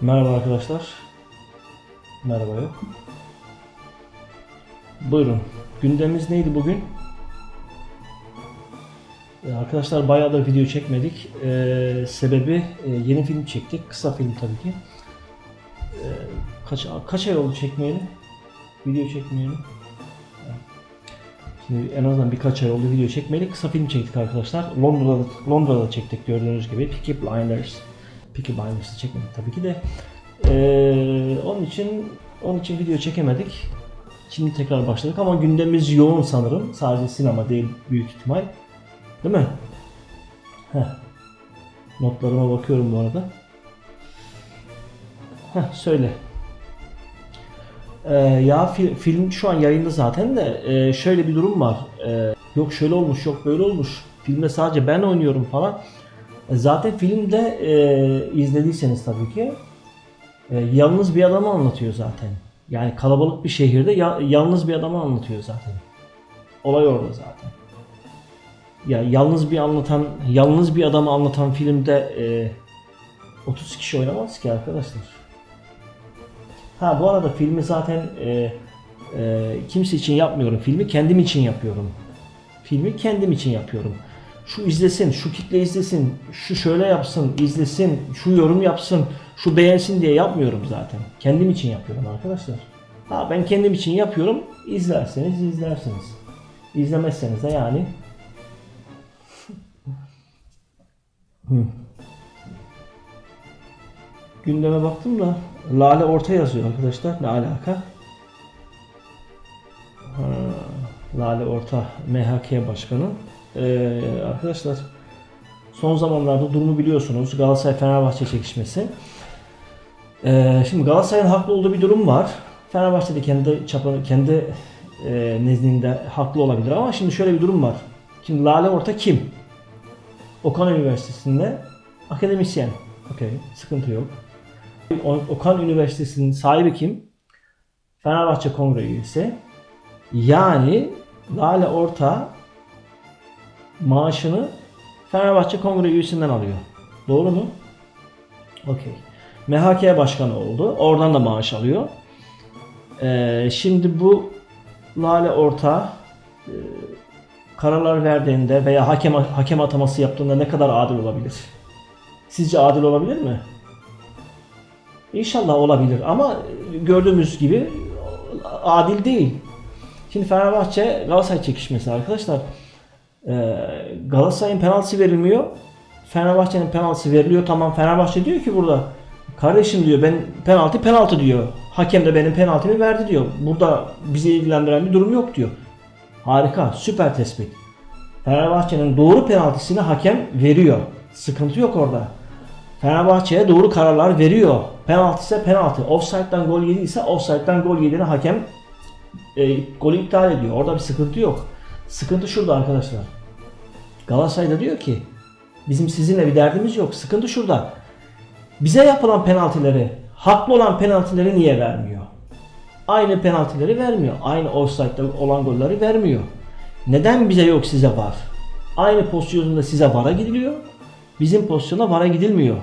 Merhaba arkadaşlar. Merhaba yok. Buyurun. Gündemimiz neydi bugün? Ee, Arkadaşlar bayağı da video çekmedik. Ee, sebebi e, yeni film çektik. Kısa film tabii ki. Ee, kaç, kaç ay oldu çekmeyeli? Video çekmeyeli. Şimdi en azından birkaç ay oldu video çekmeyeli. Kısa film çektik arkadaşlar. Londra'da, Londra'da çektik gördüğünüz gibi. Peaky Blinders. Peaky Blinders'ı çekmedik tabii ki de. Ee, onun için onun için video çekemedik. Şimdi tekrar başladık ama gündemimiz yoğun sanırım. Sadece sinema değil büyük ihtimal. Değil mi? Heh. Notlarıma bakıyorum bu arada. Heh, söyle. Ee, ya fi- film şu an yayında zaten de e, şöyle bir durum var. Ee, yok şöyle olmuş, yok böyle olmuş. Filmde sadece ben oynuyorum falan. E, zaten filmde e, izlediyseniz tabii ki e, yalnız bir adamı anlatıyor zaten. Yani kalabalık bir şehirde ya- yalnız bir adamı anlatıyor zaten. Olay orada zaten. Ya yalnız bir anlatan, yalnız bir adamı anlatan filmde e, 30 kişi oynamaz ki arkadaşlar. Ha bu arada filmi zaten e, e, kimse için yapmıyorum. Filmi kendim için yapıyorum. Filmi kendim için yapıyorum. Şu izlesin, şu kitle izlesin, şu şöyle yapsın, izlesin, şu yorum yapsın, şu beğensin diye yapmıyorum zaten. Kendim için yapıyorum arkadaşlar. Ha ben kendim için yapıyorum. İzlerseniz izlersiniz. İzlemezseniz de yani Hı. Gündeme baktım da Lale Orta yazıyor arkadaşlar. Ne alaka? Ha, Lale Orta MHK Başkanı. Ee, arkadaşlar son zamanlarda durumu biliyorsunuz. Galatasaray Fenerbahçe çekişmesi. Ee, şimdi Galatasaray'ın haklı olduğu bir durum var. Fenerbahçe de kendi çapı, kendi e, nezdinde haklı olabilir ama şimdi şöyle bir durum var. Şimdi Lale Orta kim? Okan Üniversitesi'nde akademisyen. Okey, sıkıntı yok. Okan Üniversitesi'nin sahibi kim? Fenerbahçe Kongre üyesi. Yani Lale Orta maaşını Fenerbahçe Kongre üyesinden alıyor. Doğru mu? Okey. MHK başkanı oldu. Oradan da maaş alıyor. Ee, şimdi bu Lale Orta e, kararlar verdiğinde veya hakem hakem ataması yaptığında ne kadar adil olabilir? Sizce adil olabilir mi? İnşallah olabilir ama gördüğümüz gibi adil değil. Şimdi Fenerbahçe Galatasaray çekişmesi arkadaşlar. Ee, Galatasaray'ın penaltısı verilmiyor. Fenerbahçe'nin penaltısı veriliyor. Tamam Fenerbahçe diyor ki burada kardeşim diyor ben penaltı penaltı diyor. Hakem de benim penaltımı verdi diyor. Burada bizi ilgilendiren bir durum yok diyor. Harika, süper tespit. Fenerbahçe'nin doğru penaltısını hakem veriyor. Sıkıntı yok orada. Fenerbahçe'ye doğru kararlar veriyor. Penaltı ise penaltı. Offside'dan gol yediyse offside'dan gol yediğini hakem e, golü iptal ediyor. Orada bir sıkıntı yok. Sıkıntı şurada arkadaşlar. Galatasaray da diyor ki bizim sizinle bir derdimiz yok. Sıkıntı şurada. Bize yapılan penaltıları, haklı olan penaltıları niye vermiyor? Aynı penaltıları vermiyor. Aynı offside'da olan golleri vermiyor. Neden bize yok size var? Aynı pozisyonda size vara gidiliyor. Bizim pozisyona vara gidilmiyor.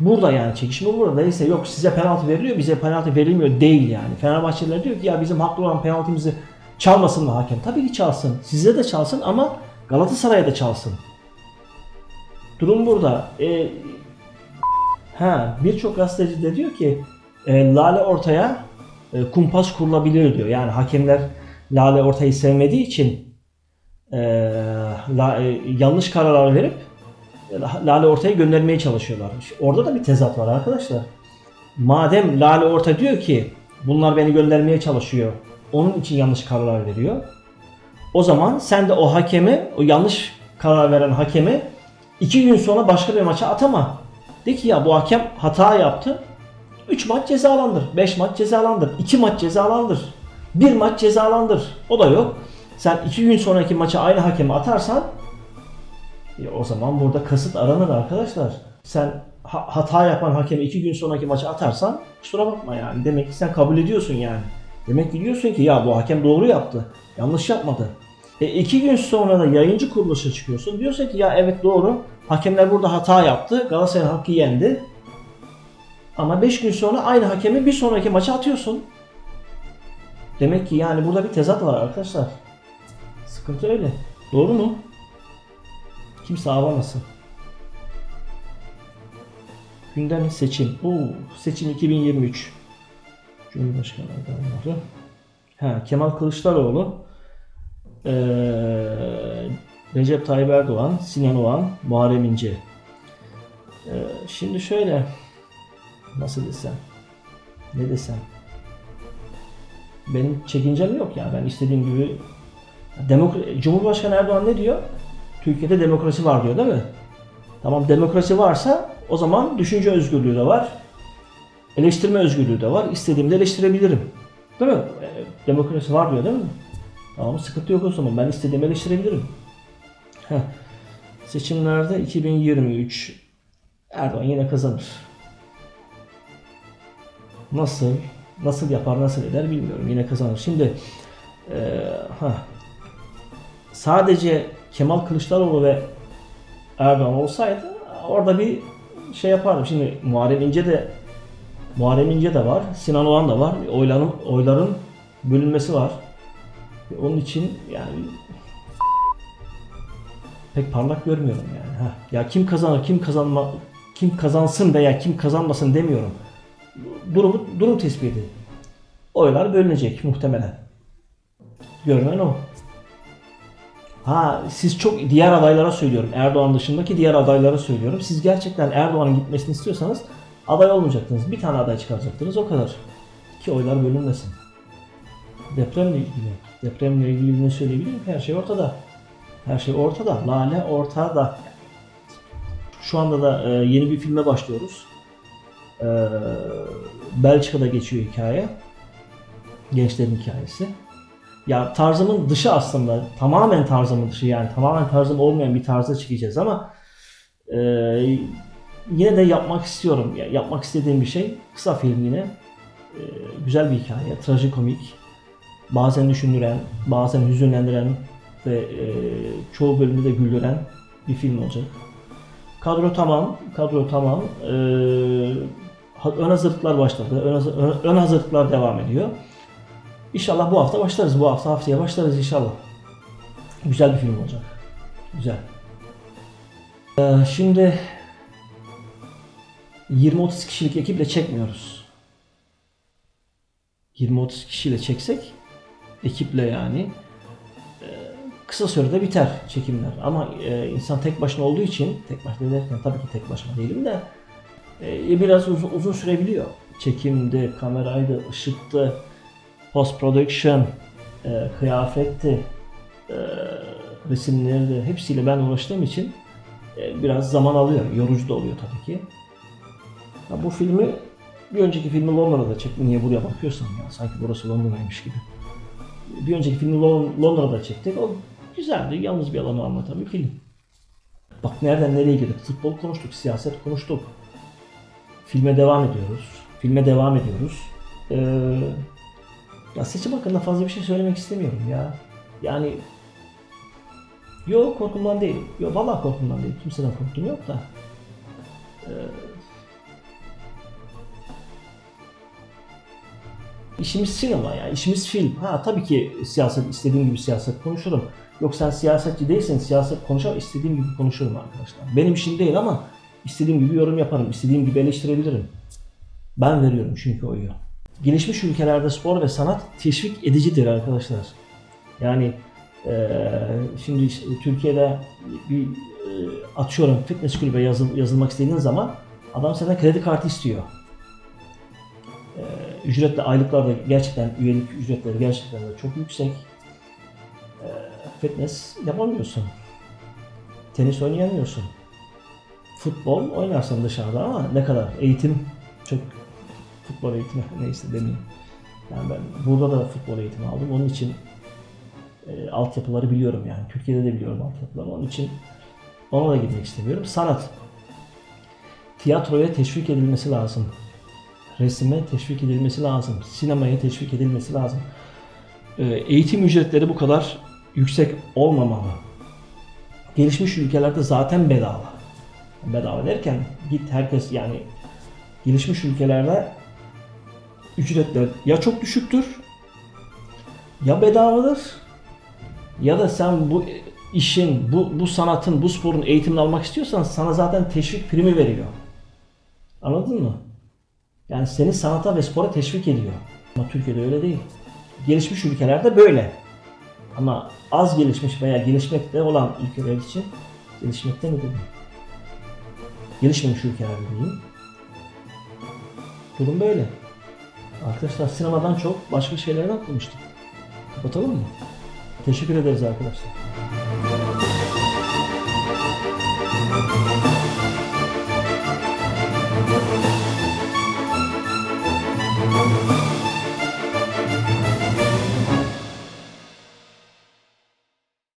Burada yani çekişme burada. Neyse yok size penaltı veriliyor bize penaltı verilmiyor değil yani. Fenerbahçeliler diyor ki ya bizim haklı olan penaltımızı çalmasın mı hakem? Tabii ki çalsın. Size de çalsın ama Galatasaray'a da çalsın. Durum burada. E, ha birçok gazeteci de diyor ki e, Lale ortaya e, kumpas kurulabilir diyor. Yani hakemler Lale ortayı sevmediği için e, la- e, yanlış kararlar verip Lale Orta'yı göndermeye çalışıyorlar. Orada da bir tezat var arkadaşlar. Madem Lale Orta diyor ki bunlar beni göndermeye çalışıyor. Onun için yanlış kararlar veriyor. O zaman sen de o hakemi, o yanlış karar veren hakemi iki gün sonra başka bir maça atama. De ki ya bu hakem hata yaptı. 3 maç cezalandır. 5 maç cezalandır. 2 maç cezalandır. 1 maç cezalandır. O da yok. Sen 2 gün sonraki maça aynı hakemi atarsan e, o zaman burada kasıt aranır arkadaşlar. Sen ha- hata yapan hakemi iki gün sonraki maça atarsan kusura bakma yani. Demek ki sen kabul ediyorsun yani. Demek ki diyorsun ki ya bu hakem doğru yaptı. Yanlış yapmadı. E iki gün sonra da yayıncı kuruluşa çıkıyorsun. Diyorsun ki ya evet doğru. Hakemler burada hata yaptı. Galatasaray'ın hakkı yendi. Ama 5 gün sonra aynı hakemi bir sonraki maça atıyorsun. Demek ki yani burada bir tezat var arkadaşlar. Sıkıntı öyle. Doğru mu? Kimse ağlamasın. Gündem seçim. Oo, seçim 2023. Cumhurbaşkanı adayları. Ha, Kemal Kılıçdaroğlu, ee, Recep Tayyip Erdoğan, Sinan Oğan, Muharrem İnce. Ee, şimdi şöyle, nasıl desem, ne desem, benim çekincem yok ya. Ben istediğim gibi Demok- Cumhurbaşkanı Erdoğan ne diyor? Türkiye'de demokrasi var diyor değil mi? Tamam demokrasi varsa o zaman düşünce özgürlüğü de var. Eleştirme özgürlüğü de var. İstediğimde eleştirebilirim. Değil mi? E, Demokrasi var diyor değil mi? Tamam sıkıntı yok o zaman. Ben istediğimi eleştirebilirim. Heh. Seçimlerde 2023 Erdoğan yine kazanır. Nasıl? Nasıl yapar, nasıl eder bilmiyorum. Yine kazanır. Şimdi e, ha, sadece Kemal Kılıçdaroğlu ve Erdoğan olsaydı orada bir şey yapardım. Şimdi Muharrem İnce de Muharrem İnce de var, Sinan Oğan da var. Oyların oyların bölünmesi var. Onun için yani pek parlak görmüyorum yani. Ha. Ya kim kazanır, kim kazanma, kim kazansın veya kim kazanmasın demiyorum. Durumu durum tespiti. Oylar bölünecek muhtemelen. Görünen o. Ha siz çok diğer adaylara söylüyorum. Erdoğan dışındaki diğer adaylara söylüyorum. Siz gerçekten Erdoğan'ın gitmesini istiyorsanız aday olmayacaktınız. Bir tane aday çıkaracaktınız o kadar. Ki oylar bölünmesin. Depremle ilgili. Depremle ilgili ne söyleyebilirim? Her şey ortada. Her şey ortada. Lale ortada. Şu anda da e, yeni bir filme başlıyoruz. E, Belçika'da geçiyor hikaye. Gençlerin hikayesi. Ya tarzımın dışı aslında. Tamamen tarzımın dışı yani. Tamamen tarzım olmayan bir tarza çıkacağız ama e, yine de yapmak istiyorum. Ya, yapmak istediğim bir şey. Kısa film yine. E, güzel bir hikaye. Trajikomik. Bazen düşündüren, bazen hüzünlendiren ve e, çoğu bölümü de güldüren bir film olacak. Kadro tamam. Kadro tamam. E, ön hazırlıklar başladı. Ön, hazır- ön hazırlıklar devam ediyor. İnşallah bu hafta başlarız. Bu hafta haftaya başlarız inşallah. Güzel bir film olacak. Güzel. Ee, şimdi 20-30 kişilik ekiple çekmiyoruz. 20-30 kişiyle çeksek ekiple yani e, kısa sürede biter çekimler. Ama e, insan tek başına olduğu için tek başına derken tabii ki tek başına değilim de e, biraz uzun, uzun sürebiliyor. Çekimde, kameraydı, ışıktı, post production, kıyafetti, e, resimleri de hepsiyle ben uğraştığım için biraz zaman alıyor. Yorucu da oluyor tabii ki. Ya bu filmi bir önceki filmi Londra'da çektim. Niye buraya bakıyorsun ya? Sanki burası Londra'ymış gibi. Bir önceki filmi Lon- Londra'da çektik. O güzeldi. Yalnız bir alanı anlatan bir film. Bak nereden nereye girdik? Futbol konuştuk, siyaset konuştuk. Filme devam ediyoruz. Filme devam ediyoruz. Ee, ya seçim hakkında fazla bir şey söylemek istemiyorum ya. Yani Yok korkumdan değil. Yok vallahi korkumdan değil. Kimseden korkum yok da. Ee, işimiz sinema ya. işimiz film. Ha tabii ki siyaset istediğim gibi siyaset konuşurum. Yok sen siyasetçi değilsen siyaset konuşamam. istediğim gibi konuşurum arkadaşlar. Benim işim değil ama istediğim gibi yorum yaparım. istediğim gibi eleştirebilirim. Ben veriyorum çünkü oyu. Gelişmiş ülkelerde spor ve sanat teşvik edicidir arkadaşlar. Yani eee, şimdi işte Türkiye'de bir atıyorum fitness kulübe yazıl, yazılmak istediğin zaman adam senden kredi kartı istiyor. Ücretli aylıklar da gerçekten üyelik ücretleri gerçekten de çok yüksek. Eee, fitness yapamıyorsun. Tenis oynayamıyorsun. Futbol oynarsan dışarıda ama ne kadar eğitim çok futbol eğitimi neyse demeyeyim. Yani ben burada da futbol eğitimi aldım. Onun için e, altyapıları biliyorum yani. Türkiye'de de biliyorum altyapıları. Onun için ona da gitmek istemiyorum. Sanat. Tiyatroya teşvik edilmesi lazım. Resime teşvik edilmesi lazım. Sinemaya teşvik edilmesi lazım. E, eğitim ücretleri bu kadar yüksek olmamalı. Gelişmiş ülkelerde zaten bedava. Bedava derken git herkes yani gelişmiş ülkelerde ücretler ya çok düşüktür ya bedavadır ya da sen bu işin, bu, bu sanatın, bu sporun eğitimini almak istiyorsan sana zaten teşvik primi veriyor. Anladın mı? Yani seni sanata ve spora teşvik ediyor. Ama Türkiye'de öyle değil. Gelişmiş ülkelerde böyle. Ama az gelişmiş veya gelişmekte olan ülkeler için gelişmekte mi dedim? Gelişmemiş ülkelerde diyeyim. Durum böyle. Arkadaşlar sinemadan çok başka şeylerden konuştuk. Kapatalım mı? Teşekkür ederiz arkadaşlar.